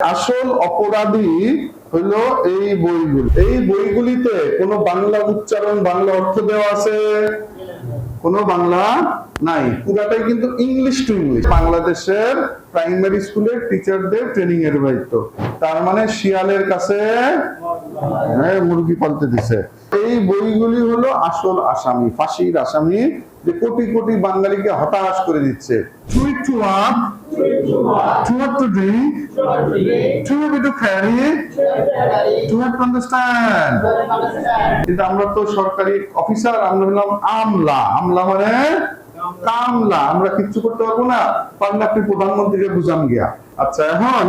আসল অপরাধী হলো এই বইগুলি। এই বইগুলিতে কোনো বাংলা উচ্চারণ বাংলা অর্থ দেওয়া আছে? কোনো বাংলা নাই। পুরাটাই কিন্তু ইংলিশ টু ইংলিশ বাংলাদেশের প্রাইমারি স্কুলের টিচারদের ট্রেনিং এর দায়িত্ব। তার মানে শিয়ালের কাছে হ্যাঁ, মুরগি পালতে দিছে। এই বইগুলি হলো আসল আসামি, ফাঁসির আসামি যে কোটি কোটি বাঙালিকে হতাশ করে দিচ্ছে। কিন্তু আমরা তো সরকারি অফিসার আমরা হলাম আমলা। আমলা মানে কামলা। আমরা কিচ্ছু করতে পারব না। পারলে আপনি প্রধানমন্ত্রীকে বুঝান গিয়া। আচ্ছা এখন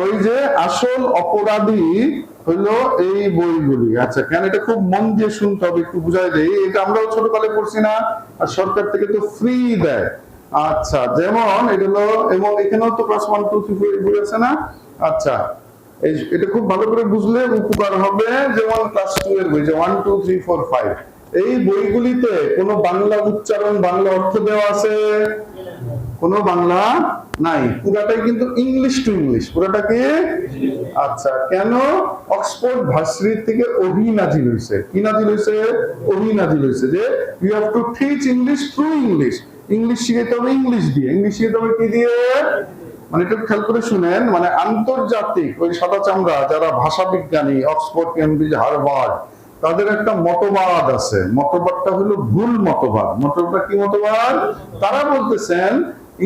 ওই যে আসল অপরাধী হলো এই বইগুলি। আচ্ছা কেন এটা খুব মন দিয়ে শুনতে হবে, একটু বুঝাই দেই। এটা আমরাও ছোটকালে পড়ছি না, আর সরকার থেকে তো ফ্রি দেয়। আচ্ছা যেমন এগুলো এবং এখানেও তো class one two three four আছে না? আচ্ছা এটা খুব ভালো করে বুঝলে উপকার হবে, যেমন ক্লাস টু এর বই, যে one two three four five এই বইগুলিতে কোনো বাংলা উচ্চারণ, বাংলা অর্থ দেওয়া আছে? কোনো বাংলা নাই। পুরাটাই কিন্তু ইংলিশ টু ইংলিশ পুরাটা কি? আচ্ছা কেন অক্সফোর্ড ভার্সিটি থেকে অভি নাজিল হইছে কি নাজিল হইছে অভি নাজিল হইছে যে you have to teach English through English English শিখাইতে হবে ইংলিশ দিয়ে। ইংলিশ শিখাইতে হবে কি দিয়ে? মানে একটু খেয়াল করে শুনেন মানে আন্তর্জাতিক ওই সাদা চামড়া, যারা ভাষা বিজ্ঞানী অক্সফোর্ড, কেমব্রিজ, হার্ভার্ড তাদের একটা মতবাদ আছে। মতবাদটা হলো ভুল মতবাদ। মতবাদটা কি মতবাদ? তারা বলতেছেন,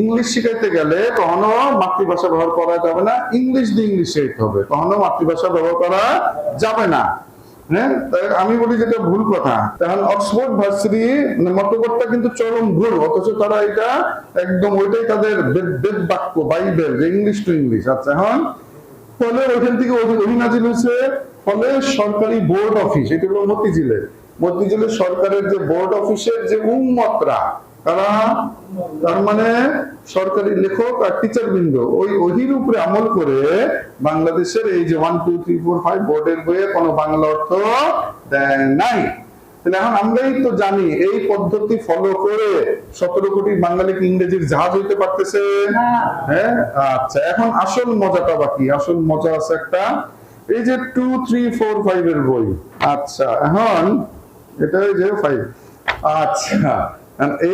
ইংলিশ শিখাইতে গেলে কখনো মাতৃভাষা ব্যবহার করা যাবে না, ইংলিশ দিয়ে ইংলিশ শিখাইতে হবে। কখনো মাতৃভাষা ব্যবহার করা যাবে না। হ্যাঁ? আমি বলি যেটা ভুল কথা। তখন অক্সফোর্ড ভার্সিটি মতবাদটা কিন্তু চরম ভুল, অথচ তারা এটা একদম ওইটাই তাদের বেদ বাক্য বাইবেল ইংলিশ টু ইংলিশ। আচ্ছা এখন ফলে ওইখান থেকে অভি- অভিনাজিল হয়েছে ফলে সরকারি বোর্ড অফিস, এটা হলো মতিঝিলের মতিঝিলের সরকারের যে বোর্ড অফিসের যে উন্মতরা, তারা তার মানে সরকারি লেখক আর টিচার বৃন্দ ওই ওহির উপরে আমল করে বাংলাদেশের এই যে one two three four five বোর্ডের বইয়ে কোনো বাংলা অর্থ দেয় নাই। এখন আমরাই তো জানি এই পদ্ধতি ফলো করে সতেরো কোটি বাঙালিকে ইংরেজির জাহাজ হইতে পারতেছে? হ্যাঁ? আচ্ছা এখন আসল মজাটা বাকি আসল মজা আছে একটা এই যে টু থ্রি ফোর ফাইভ এর বই। আচ্ছা এখন এটা যে ফাইভ আচ্ছা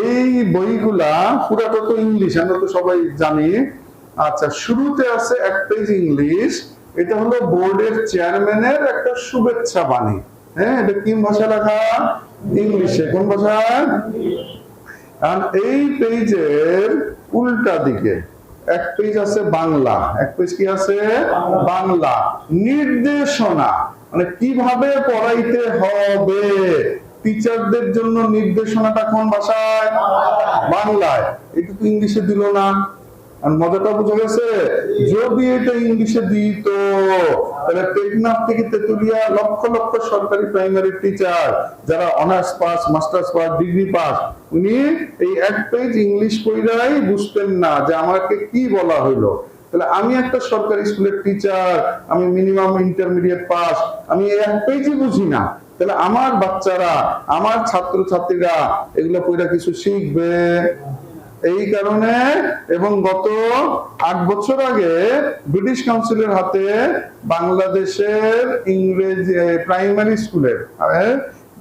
এই বইগুলা পুরাটা তো ইংলিশ আমরা তো সবাই জানি। আচ্ছা শুরুতে আছে এক পেজ ইংলিশ এটা হলো বোর্ডের চেয়ারম্যানের একটা শুভেচ্ছা বাণী। হ্যাঁ এটা ভাষা লেখা ইংলিশে। কোন এই পেজের উল্টা দিকে এক পেজ আছে বাংলা, এক পেজ কি আছে? বাংলা। নির্দেশনা মানে কীভাবে পড়াইতে হবে? টিচারদের জন্য নির্দেশনাটা কোন ভাষায়? বাংলায়। এটা তো ইংলিশে দিল না। আর মজাটা বুঝে গেছে? যদি এটা ইংলিশে দিত তাহলে টেকনাফ থেকে তেতুলিয়া লক্ষ লক্ষ সরকারি প্রাইমারি টিচার যারা honours pass masters pass degree pass উনি এই এক পেজ ইংলিশ কইরাই বুঝতেন না যে আমাকে কি বলা হইল। তাহলে আমি একটা সরকারি স্কুলের টিচার আমি মিনিমাম ইন্টারমিডিয়েট পাস আমি এক পেজই বুঝি না। তাহলে আমার বাচ্চারা, আমার ছাত্র ছাত্রীরা এগুলো কিছু শিখবে? এই কারণে এবং গত আট বছর আগে ব্রিটিশ কাউন্সিলের হাতে বাংলাদেশের ইংরেজি প্রাইমারি স্কুলের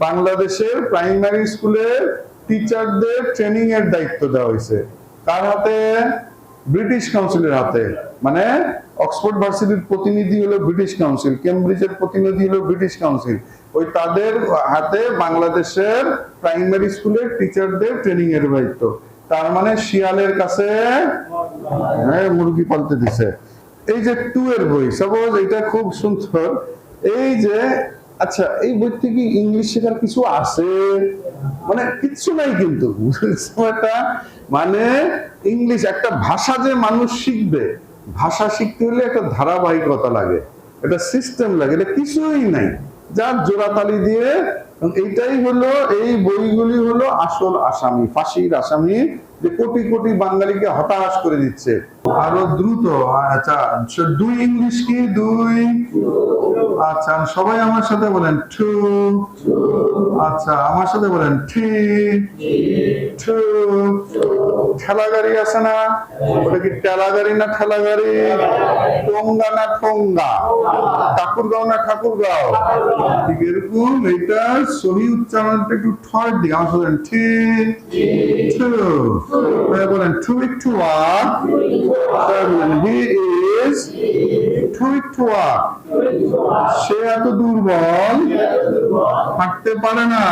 বাংলাদেশের প্রাইমারি স্কুলের টিচারদের ট্রেনিং এর দায়িত্ব দেওয়া হয়েছে। কার হাতে? ব্রিটিশ কাউন্সিলের হাতে। মানে অক্সফোর্ড ভার্সিটির প্রতিনিধি হলো ব্রিটিশ কাউন্সিল, কেমব্রিজের প্রতিনিধি হলো ব্রিটিশ কাউন্সিল। ওই তাদের হাতে বাংলাদেশের প্রাইমারি স্কুলের টিচারদের ট্রেনিং এর দায়িত্ব। তার মানে শিয়ালের কাছে হ্যাঁ, মুরগি পালতে দিছে। এই যে টু এর বই সাপোজ এটা খুব সুন্দর। এই যে আচ্ছা এই বই থেকে ইংলিশ শেখার কিছু আছে? মানে কিচ্ছু নাই কিন্তু মানে ইংলিশ একটা ভাষা যে মানুষ শিখবে ভাষা শিখতে হলে একটা ধারাবাহিকতা লাগে একটা সিস্টেম লাগে এটা কিছুই নাই। যার জোড়াতালি দিয়ে এইটাই হলো, এই বইগুলি হলো আসল আসামি, ফাঁসির আসামি যে কোটি কোটি বাঙালিকে হতাশ করে দিচ্ছে। আরও দ্রুত আচ্ছা দুই ইংলিশ কি? দুই। আচ্ছা সবাই আমার সাথে বলেন টু আচ্ছা আমার সাথে বলেন থ্রি টু ঠেলা গাড়ি আছে না? ওটা কি ঠেলা গাড়ি না ঠেলা গাড়ি টঙ্গা না ঠোঙ্গা? ঠাকুরগাঁও না ঠাকুরগাঁও? ঠিক এরকম এইটার সহি উচ্চারণটা একটু ঠর দিকে। আমার বলেন ঠিক টু বলেন একটু ওয়াক বলেন, হি ইজ একটু ওয়াক সে এত দুর্বল, হাঁটতে পারে না।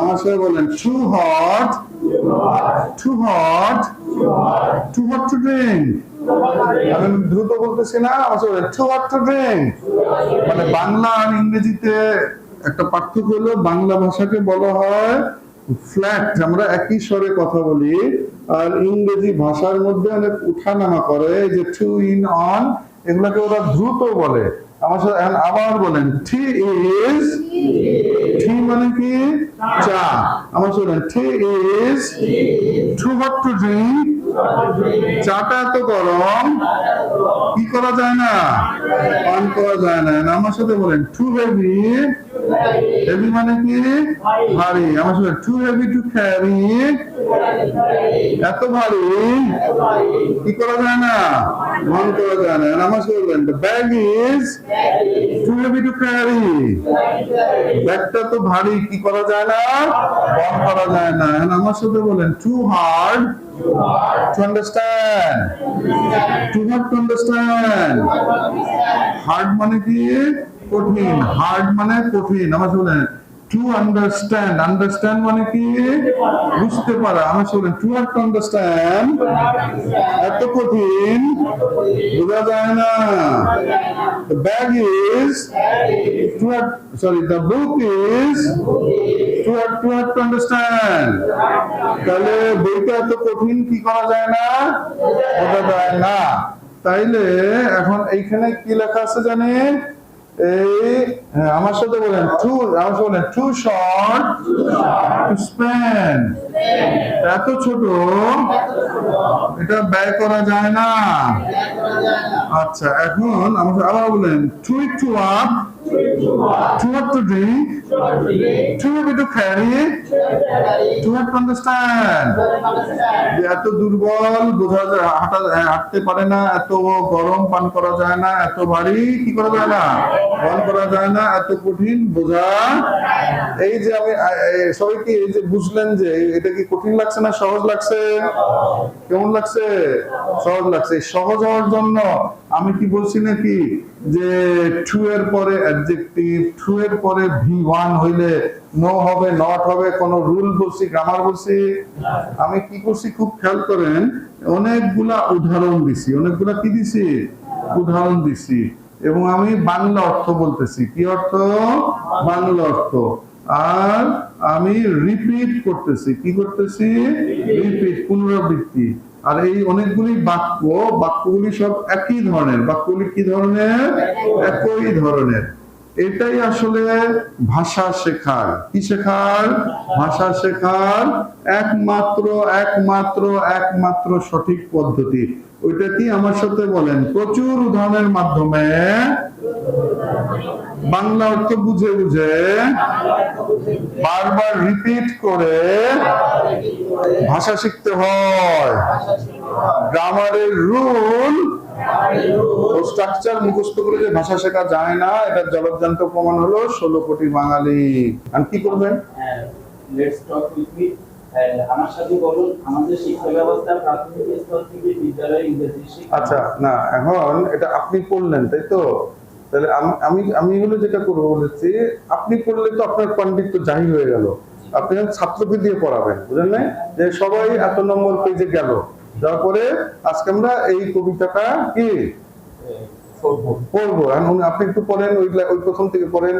আমার সাথে বলেন too hot. Too hot. Too hot to drink. আমি দ্রুত বলতেছি না আমার বলেন টু হট টু ড্রিঙ্ক। মানে বাংলা আর ইংরেজিতে একটা পার্থক্য হলো বাংলা ভাষাকে বলা হয় ফ্ল্যাট আমরা একই স্বরে কথা বলি, আর ইংরেজি ভাষার মধ্যে অনেক উঠানামা করে যে টু ইন অন এগুলাকে ওরা দ্রুত বলে। আমার সাথে আবার বলেন টি ইজ মানে কি? চা। আমার বলেন tea is too hot to drink চাটা এত গরম, কি করা যায় না? পান করা যায় না। আমার সাথে বলেন টু হেভি হেভি মানে কি? ভারী। আমার সাথে টু হেভি টু ক্যারি এত ভারী? কি করা যায় না? বহন করা যায় না। সাথে বলেন the bag is too heavy to carry ব্যাগটা তো ভারী, কি করা যায় না? বহন করা যায় না। আমার সাথে বলেন too hard to understand too hard to understand hard মানে কি? কঠিন হার্ড মানে কঠিন। আমার শুনে টু আন্ডারস্ট্যান্ড আন্ডারস্ট্যান্ড মানে কি? বুঝতে পারা। আমার শুনে টু টু আন্ডারস্ট্যান্ড এত কঠিন, বোঝা যায় না। The bag is too hard sorry, the book is too hard too hard to understand তাহলে বইটা এত কঠিন, কি করা যায় না? বোঝা যায় না। তাইলে এখন এইখানে কি লেখা আছে জানেন? এই হ্যাঁ, আমার সাথে বলেন টু আমার সাথে বলেন টু শর্ট টু স্পেন এত ছোট। এটা ব্যয় করা যায় না। আচ্ছা এখন আবার বলেন too up too hot to drink too to carry too to understand এত দুর্বল, বোঝা হাঁটা হাঁটতে পারে না, এত গরম পান করা যায় না, এত ভারী কি করা যায় না? পান করা যায় না, এত কঠিন, বোঝা। এই যে আমি সবাই কি এই যে বুঝলেন যে, এটা কি কঠিন লাগছে না, সহজ লাগছে? কেমন লাগছে? সহজ লাগছে। সহজ হওয়ার জন্য আমি কি বলছি নাকি যে টু এর পরে অ্যাডজেক্টিভ টু এর পরে ভি ওয়ান হইলে নো হবে নট হবে, কোন রুল বলছি গ্রামার বলছি? আমি কি করছি? খুব খেয়াল করেন, অনেকগুলা উদাহরণ দিছি। অনেকগুলা কি দিছি? উদাহরণ দিছি। এবং আমি বাংলা অর্থ বলতেছি। কি অর্থ? বাংলা অর্থ। আর আমি রিপিট করতেছি। কি করতেছি? রিপিট পুনরাবৃত্তি। আর এই অনেকগুলি বাক্য, বাক্যগুলি সব একই ধরনের। বাক্যগুলি কি ধরনের? একই ধরনের। এটাই আসলে ভাষা শেখার। কি শেখার? ভাষা শেখার একমাত্র একমাত্র একমাত্র সঠিক পদ্ধতি। ওইটা কি আমার সাথে বলেন, প্রচুর উদাহরণের মাধ্যমে বাংলা অর্থ বুঝে বুঝে বারবার রিপিট করে ভাষা শিখতে হয়। গ্রামারের রুল স্ট্রাকচার মুখস্থ করে যে ভাষা শেখা যায় না এটা জলজ্জান্ত প্রমাণ হলো ষোলো কোটি বাঙালি। আর কি করবেন? লেটস টক আমার সাথে বলুন আমাদের শিক্ষা ব্যবস্থা প্রাথমিক স্তর থেকে বিদ্যালয়ে ইংরেজি আচ্ছা না এখন এটা আপনি পড়লেন তাই তো? তাহলে আম- আমি এগুলো যেটা করব বলেছি আপনি পড়লে তো আপনার পাণ্ডিত্য জাহির হয়ে গেল। আপনি ছাত্রকে দিয়ে পড়াবেন বুঝলেন না যে সবাই এত নম্বর পেজে গেল। যাওয়ার পরে আজকে আমরা এই কবিতাটা কি? পড়ব। আপনি একটু পড়েন ওই প্রথম থেকে পড়েন।